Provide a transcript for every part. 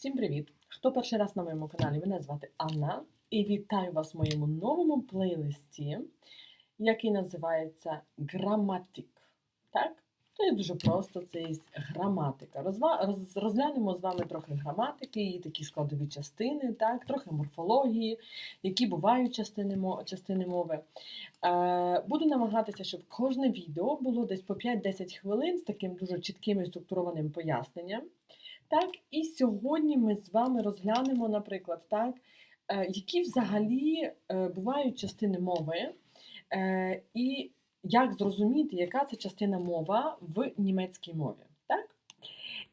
Всім привіт! Хто перший раз на моєму каналі? Мене звати Анна і вітаю вас в моєму новому плейлисті, який називається Граматик. Так? Це дуже просто, це є граматика. Роз... Розглянемо з вами трохи граматики, її такі складові частини, так? трохи морфології, які бувають частини, частини мови. Е, Буду намагатися, щоб кожне відео було десь по 5-10 хвилин з таким дуже чітким і структурованим поясненням. Так, і сьогодні ми з вами розглянемо, наприклад, так, е, які взагалі е, бувають частини мови, е, і як зрозуміти, яка це частина мова в німецькій мові. Так?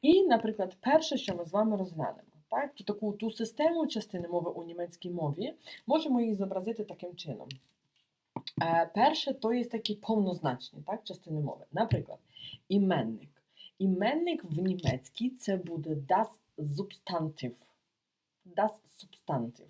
І, наприклад, перше, що ми з вами розглянемо, так, то таку ту систему частини мови у німецькій мові можемо її зобразити таким чином. Перше, то є такі повнозначні так, частини мови. Наприклад, іменник. Іменник в німецькій це буде das Substantiv. Das Substantiv.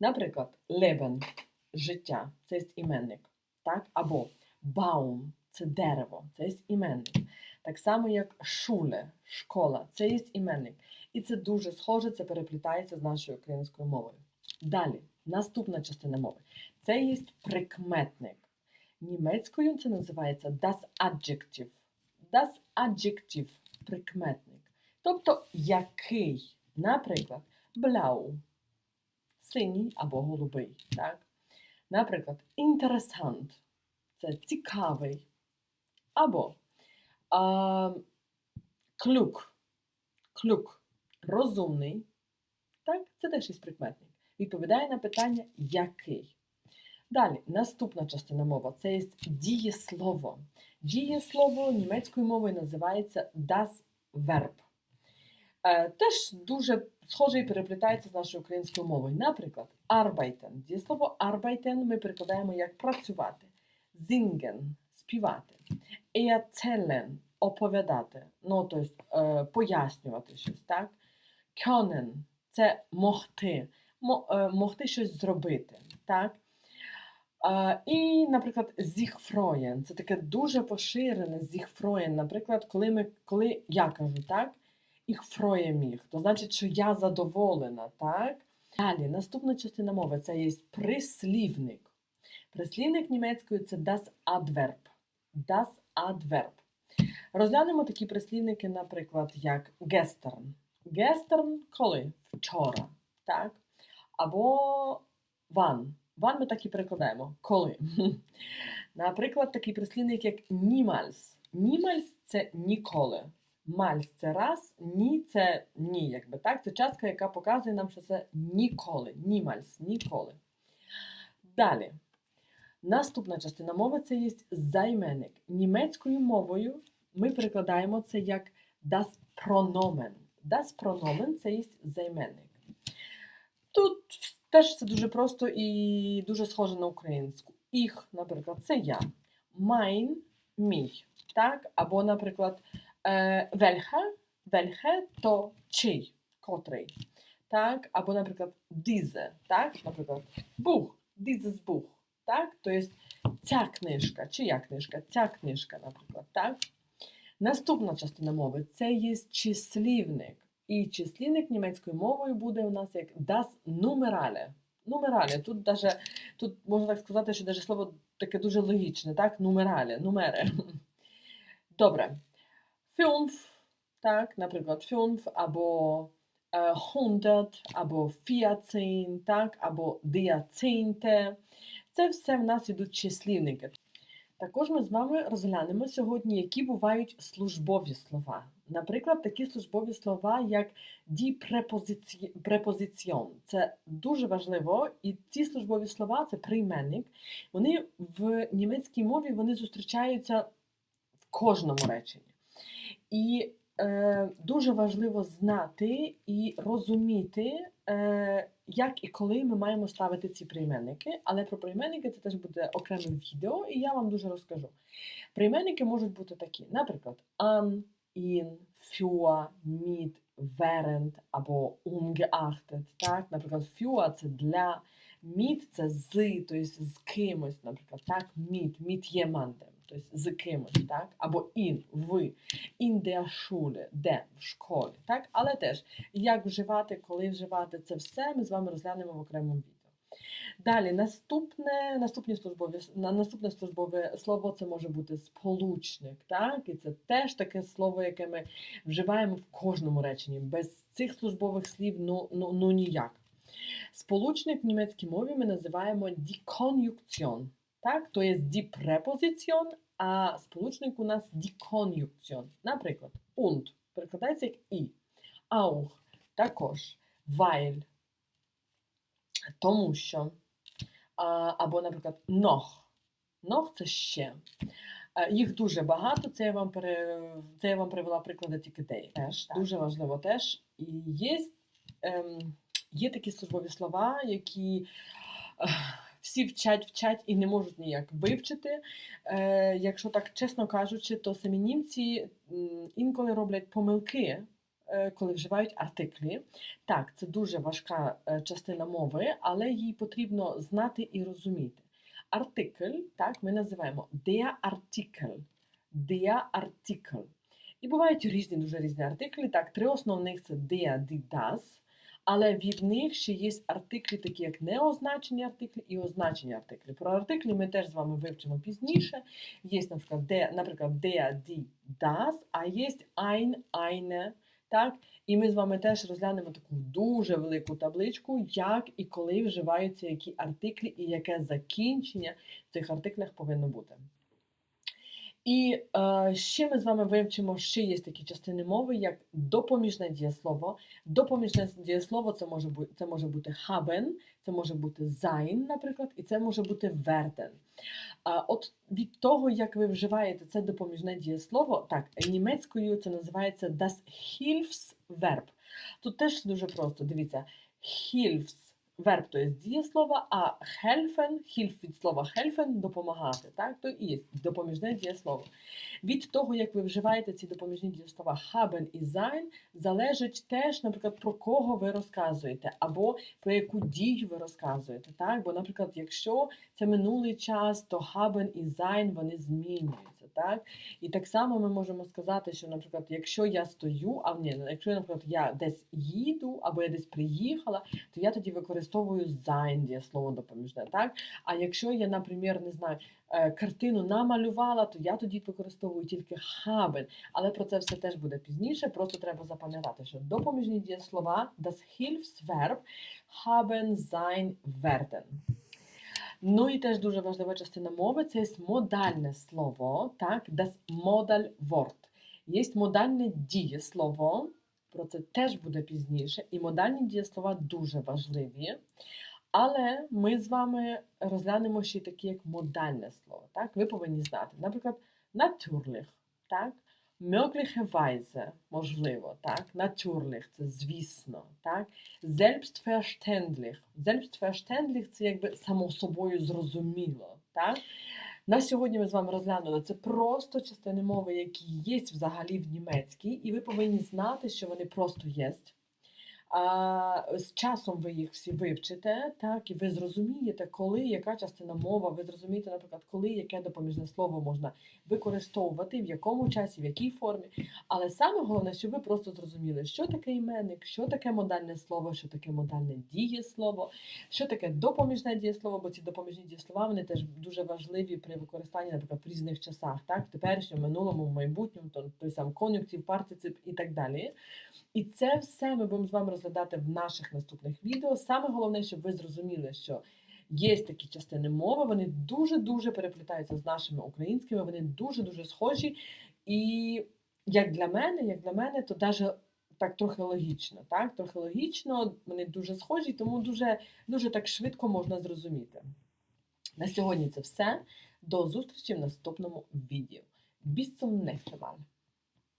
Наприклад, Leben – життя, це є іменник. Так? Або Baum – це дерево, це є іменник. Так само, як Schule – школа, це є іменник. І це дуже схоже, це переплітається з нашою українською мовою. Далі, наступна частина мови. Це є прикметник. Німецькою це називається das Adjective das Adjective – прикметник. Тобто який, наприклад, blau – синій або голубий. Так? Наприклад, interessant – це цікавий. Або а, клюк, клюк – розумний. Так? Це теж із прикметник. Відповідає на питання який. Далі, наступна частина мови це є дієслово. Дієслово німецькою мовою називається das Verb. Е, Теж дуже схоже і переплітається з нашою українською мовою. Наприклад, arbeiten. Дієслово arbeiten ми перекладаємо як працювати, singen – співати, erzählen – оповідати, ну, тобто, е, пояснювати щось. так? Können – це могти, е, могти щось зробити. так? І, наприклад, зіхфроєн. Це таке дуже поширене зіхфроєн. Наприклад, коли ми, коли я кажу так, їх міг, то значить, що я задоволена, так? Далі, наступна частина мови це є прислівник. Прислівник німецькою це das Adverb. Das Adverb. Розглянемо такі прислівники, наприклад, як gestern. Gestern – коли? Вчора. Так? Або wann. Ван ми так і перекладаємо. Коли. Наприклад, такий прислівник, як німальс. Німальс це ніколи. Мальс це раз, ні це ні. Якби, так? Це частка, яка показує нам, що це ніколи. Німальс, ніколи. Далі. Наступна частина мови це є займенник. Німецькою мовою ми перекладаємо це як das Pronomen. Das Pronomen це є займенник. Тут Теж це дуже просто і дуже схоже на українську. Їх, наприклад, це я. Mein – мій. Так? Або, наприклад, welche, welche – то чий, котрий. Так? Або, наприклад, diese. Так? Наприклад, Buch, dieses Buch. Так? Тобто ця книжка, чия книжка, ця книжка, наприклад. Так? Наступна частина мови це є числівник. І числівник німецькою мовою буде у нас як das Numerale. Нумералі. Тут даже, тут можна так сказати, що даже слово таке дуже логічне, так? Нумералі, нумери. Добре. Фюнф, так, наприклад, фюнф, або hundert, або фіацин, так, або діацинте. Це все в нас ідуть числівники. Також ми з вами розглянемо сьогодні, які бувають службові слова. Наприклад, такі службові слова, як препозиціон. Це дуже важливо, і ці службові слова це прийменник. Вони в німецькій мові вони зустрічаються в кожному реченні. І дуже важливо знати і розуміти, е, як і коли ми маємо ставити ці прийменники. Але про прийменники це теж буде окреме відео, і я вам дуже розкажу. Прийменники можуть бути такі, наприклад, an, in, für, mit, während або ungeachtet. Так? Наприклад, für – це для, mit – це з, тобто з кимось, наприклад, так, mit, mit jemandem. Тобто з кимось, так? Або in, ви, in der Schule, де в школі, так? Але теж, як вживати, коли вживати це все, ми з вами розглянемо в окремому відео. Далі, наступне, наступні службові, на- наступне службове слово це може бути сполучник, так? І це теж таке слово, яке ми вживаємо в кожному реченні. Без цих службових слів ну, ну, ну ніяк. Сполучник в німецькій мові ми називаємо Konjunktion. Так? То є Präposition, а сполучник у нас Konjunktion. Наприклад, und перекладається як і, auch, також, weil, тому що, або, наприклад, noch. Noch – це ще. Е, Їх дуже багато. Це я вам пере... це я вам привела приклади тільки деякі. Теж Так. дуже важливо теж. І є, ем, є такі службові слова, які всі вчать, вчать і не можуть ніяк вивчити. Е, якщо так чесно кажучи, то самі німці інколи роблять помилки. е, Коли вживають артиклі, так, це дуже важка е, частина мови, але її потрібно знати і розуміти. Артикль, так, ми називаємо der Artikel. Der Artikel. І бувають різні, дуже різні артиклі. Так, три основних це der, die, das. Але від них ще є артиклі, такі як неозначені артиклі і означені артиклі. Про артиклі ми теж з вами вивчимо пізніше. Є, наприклад, der, наприклад, der, die, das, а є ein, eine. Так? І ми з вами теж розглянемо таку дуже велику табличку, як і коли вживаються які артиклі і яке закінчення в цих артиклях повинно бути. І е, ще ми з вами вивчимо, ще є такі частини мови, як допоміжне дієслово. Допоміжне дієслово це може бути, це може бути haben, це може бути sein, наприклад, і це може бути werden. А от від того, як ви вживаєте це допоміжне дієслово, так, німецькою це називається das Hilfsverb. Тут теж дуже просто. Дивіться, Hilfs верб то є дієслово, а helfen, hilf від слова helfen допомагати. Так? То і допоміжне дієслово. Від того, як ви вживаєте ці допоміжні дієслова haben і sein, залежить теж, наприклад, про кого ви розказуєте, або про яку дію ви розказуєте. Так? Бо, наприклад, якщо це минулий час, то haben і sein вони змінюються. Так? І так само ми можемо сказати, що, наприклад, якщо я стою, а ні, якщо, наприклад, я десь їду або я десь приїхала, то я тоді використовую sein дієслово допоміжне. Так? А якщо я, наприклад, не знаю, е, картину намалювала, то я тоді використовую тільки haben. Але про це все теж буде пізніше. Просто треба запам'ятати, що допоміжні дієслова das Hilfsverb haben, sein, werden. Ну і теж дуже важлива частина мови це є модальне слово, так, das Modalwort. Є модальне дієслово, про це теж буде пізніше. І модальні дієслова дуже важливі. Але ми з вами розглянемо ще й такі, як модальне слово. Так? Ви повинні знати. Наприклад, natürlich, так? Möglicherweise, можливо, так? Natürlich – це звісно, так? Selbstverständlich. Selbstverständlich – це якби само собою зрозуміло, так? На сьогодні ми з вами розглянули це просто частини мови, які є взагалі в німецькій, і ви повинні знати, що вони просто є. А, з часом ви їх всі вивчите, так, і ви зрозумієте, коли яка частина мова, ви зрозумієте, наприклад, коли яке допоміжне слово можна використовувати, в якому часі, в якій формі. Але саме головне, щоб ви просто зрозуміли, що таке іменник, що таке модальне слово, що таке модальне дієслово, що таке допоміжне дієслово, бо ці допоміжні дієслова вони теж дуже важливі при використанні, наприклад, в різних часах, так, в теперішньому, минулому, в майбутньому, то той сам кон'юнктив, партицип і так далі. І це все ми будемо з вами розглядати в наших наступних відео. Саме головне, щоб ви зрозуміли, що є такі частини мови, вони дуже-дуже переплітаються з нашими українськими, вони дуже-дуже схожі. І як для мене, як для мене, то навіть так трохи логічно. Так? Трохи логічно, вони дуже схожі, тому дуже, дуже так швидко можна зрозуміти. На сьогодні це все. До зустрічі в наступному відео. Zum nächsten Mal.